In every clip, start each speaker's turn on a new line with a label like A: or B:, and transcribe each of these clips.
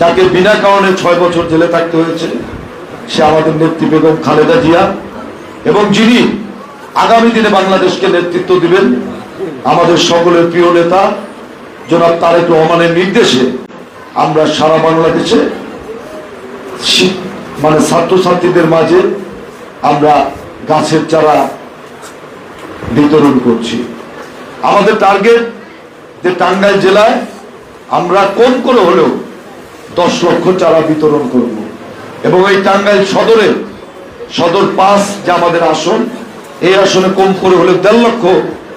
A: যাকে বিনা কারণে ছয় বছর জেলে থাকতে হয়েছে, সে আমাদের নেত্রী বেগম খালেদা জিয়া এবং যিনি আগামী দিনে বাংলাদেশকে নেতৃত্ব দিবেন, আমাদের সকলের প্রিয় নেতা জনাব তারেক রহমানের নির্দেশে আমরা সারা বাংলাদেশে মানে ছাত্রছাত্রীদের মাঝে আমরা গাছের চারা বিতরণ করছি। আমাদের টার্গেট যে টাঙ্গাইল জেলায় আমরা কম করে হলেও দশ লক্ষ চারা বিতরণ করব। এবং এই টাঙ্গাইল সদরে, সদর পাঁচ যে আমাদের আসন, এই আসনে কম করে হলে দেড় লক্ষ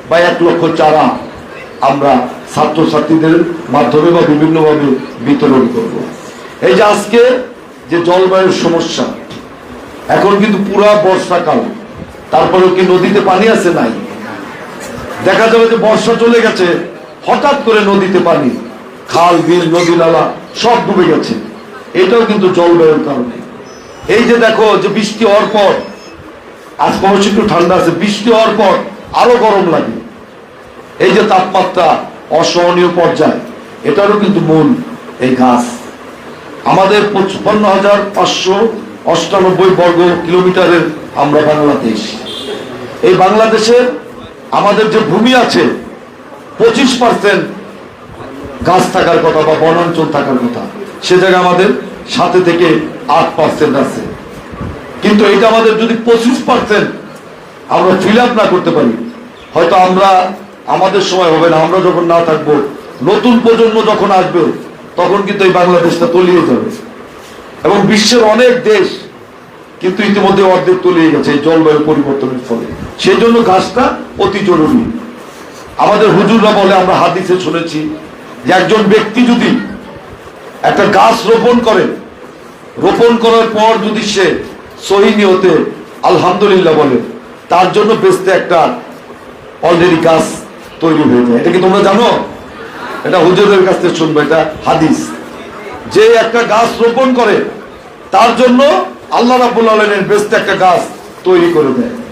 A: বা এক লক্ষ চারা আমরা ছাত্রছাত্রীদের মাধ্যমে বা বিভিন্নভাবে বিতরণ করব। এই যে আজকে যে জলবায়ুর সমস্যা, এখন কিন্তু পুরা বর্ষাকাল, তারপরেও কি নদীতে পানি আছে নাই? দেখা যাবে যে বর্ষা চলে গেছে, হঠাৎ করে নদীতে পানি। খাল, বিল, নদী, নালা, সব ডুবে গেছে। এটাও কিন্তু জলবায়ুর কারণে এই যে দেখো যে বৃষ্টি হওয়ার পর, আজ অবশ্য একটু ঠান্ডা আছে, বৃষ্টি হওয়ার পর আরও গরম লাগে। এই যে তাপমাত্রা অসহনীয় পর্যায়ে, এটারও কিন্তু মূল এই গাছ। আমাদের পঁচপান্ন হাজার পাঁচশো অষ্টানব্বই বর্গ কিলোমিটারের আমরা বাংলাদেশ। এই বাংলাদেশের আমাদের যে ভূমি আছে, পঁচিশ পার্সেন্ট গাছ থাকার কথা বা বনাঞ্চল থাকার কথা, সে জায়গায় আমাদের সাথে থেকে আট পার্সেন্ট আছে। কিন্তু এটা আমাদের যদি পঁচিশ পার্সেন্ট আমরা ফিল আপ না করতে পারি, হয়তো আমরা, আমাদের সময় হবে না, আমরা যখন না থাকব, নতুন প্রজন্ম যখন আসবে, তখন কিন্তু এই বাংলাদেশটা তলিয়ে যাবে। এবং বিশ্বের অনেক দেশ কিন্তু ইতিমধ্যে অর্ধেক তলিয়ে গেছে এই জলবায়ু পরিবর্তনের ফলে। সেই জন্য গাছটা অতি জরুরি। আমাদের হুজুররা বলে, আমরা হাদিসে শুনেছি যে একজন ব্যক্তি যদি একটা গাছ রোপণ করে, রোপণ করার পর যদি সে সহিনী হতে আলহামদুলিল্লাহ বলে, তার জন্য বেচতে একটা অলরেডি গাছ তৈরি হয়ে যায়। এটা কি তোমরা জানো? এটা হুজুরের কাছ থেকে শুনব, এটা হাদিস। যে একটা গাছ রোপণ করে, তার জন্য আল্লাহ রাবুল আলমের বেচতে একটা গাছ তৈরি করে দেয়।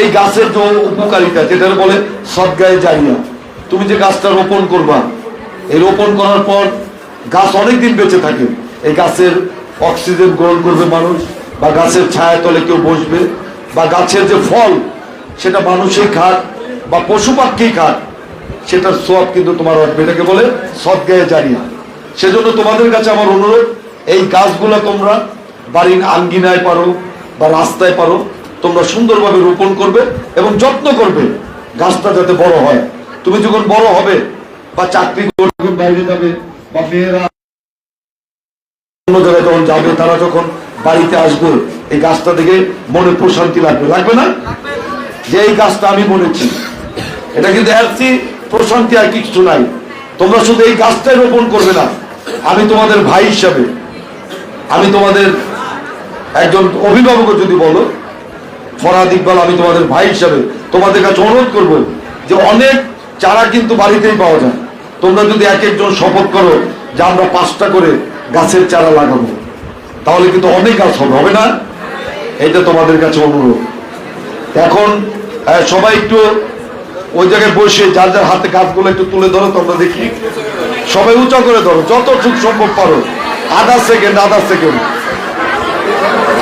A: এই গাছের যে উপকারিতা যেটা বলে সদগায়ে জারিয়া। তুমি যে গাছটা রোপণ করবা, এই রোপণ করার পর গাছ অনেকদিন বেঁচে থাকে। এই গাছের অক্সিজেন গ্রহণ করবে মানুষ, বা গাছের ছায়া তলে কেউ বসবে, বা গাছের যে ফল, সেটা মানুষই খাক, বা পশু পাখিই খাক, সেটার সব কিন্তু তোমার আসবে এটাকে বলে সদগায়ে জারিয়া। সেজন্য তোমাদের কাছে আমার অনুরোধ, এই গাছগুলো তোমরা বাড়ির আঙ্গিনায় পারো, বা রাস্তায় পারো, তোমরা সুন্দরভাবে রোপণ করবে এবং যত্ন করবে গাছটা যাতে বড় হয়। তুমি যখন বড় হবে, বা চাকরি করবে বাইরে যাবে, বা মেয়েরা অন্য জায়গায় যখন যাবে, তারা যখন বাড়িতে আসবে, এই গাছটা দেখে মনে প্রশান্তি লাগবে। লাগবে না? যে এই গাছটা আমি বলেছি এটা কিন্তু এরছি প্রশান্তি আর কিছু নাই। তোমরা শুধু এই গাছটাই রোপণ করবে না। আমি তোমাদের ভাই হিসাবে, আমি তোমাদের একজন অভিভাবক যদি বলো ফরাদ ইকবাল আমি তোমাদের ভাই হিসাবে, তোমাদের কাছে অনুরোধ করব যে অনেক চারা কিন্তু বাড়িতেই পাওয়া যায়। তোমরা যদি এক একজন শপথ করো যে আমরা পাঁচটা করে গাছের চারা লাগাবো, তাহলে কিন্তু অনেক গাছ হবে হবে না? এটা তোমাদের কাছে অনুরোধ। এখন সবাই একটু ওই জায়গায় বসে যার যার হাতে গাছগুলো একটু তুলে ধরো, তোমরা দেখি। সবাই উঁচা করে ধরো, যত সুখ সম্ভব পারো। আধা সেকেন্ড আধা সেকেন্ড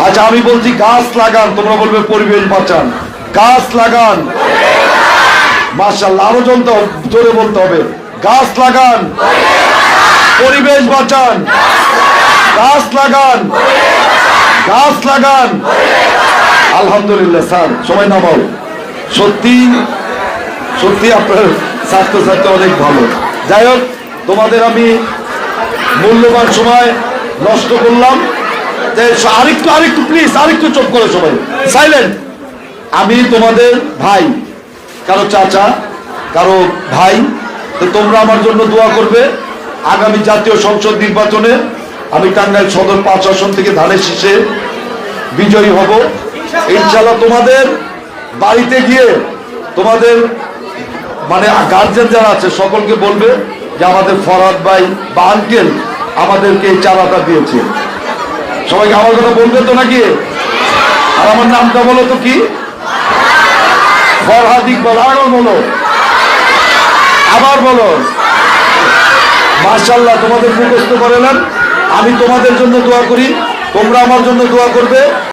A: আচ্ছা আমি বলছি গাছ লাগান, তোমরা বলবে পরিবেশ বাঁচান। গাছ লাগান। মার্শাল্লাহ আরও জনতে জোরে বলতে হবে। গাছ লাগান। পরিবেশ বাঁচান। গাছ লাগান। গাছ লাগান। আলহামদুলিল্লাহ, স্যার সময় নামাও। সত্যি সত্যি আপনার স্বাস্থ্য স্বাস্থ্য অনেক ভালো। যাই হোক, তোমাদের আমি মূল্যবান সময় নষ্ট করলাম। আরেকটু আরেকটু প্লিজ আরেকটু চোখ করে সবাই। সাইলেন্ট আমি তোমাদের ভাই। কারও চাচা কারও ভাই তো তোমরা আমার জন্য দোয়া করবে। আগামী জাতীয় সংসদ নির্বাচনে আমি টাঙ্গাইল সদর পাঁচ আসন থেকে ধানের শীষে বিজয়ী হব। ইনশাল্লাহ তোমাদের বাড়িতে গিয়ে তোমাদের মানে গার্জেন যারা আছে সকলকে বলবে যে আমাদের ফরাদ ভাই বা আঙ্কেল আমাদেরকে এই চারাটা দিয়েছে। সবাইকে আমার কথা বলবে তো নাকি? আর আমার নামটা বলো তো কি? ফরহাদ বলো আরও বলো। আবার বলো। মার্শাল্লাহ তোমাদের মুখস্থ করেলেন আমি তোমাদের জন্য দোয়া করি। তোমরা আমার জন্য দোয়া করবে।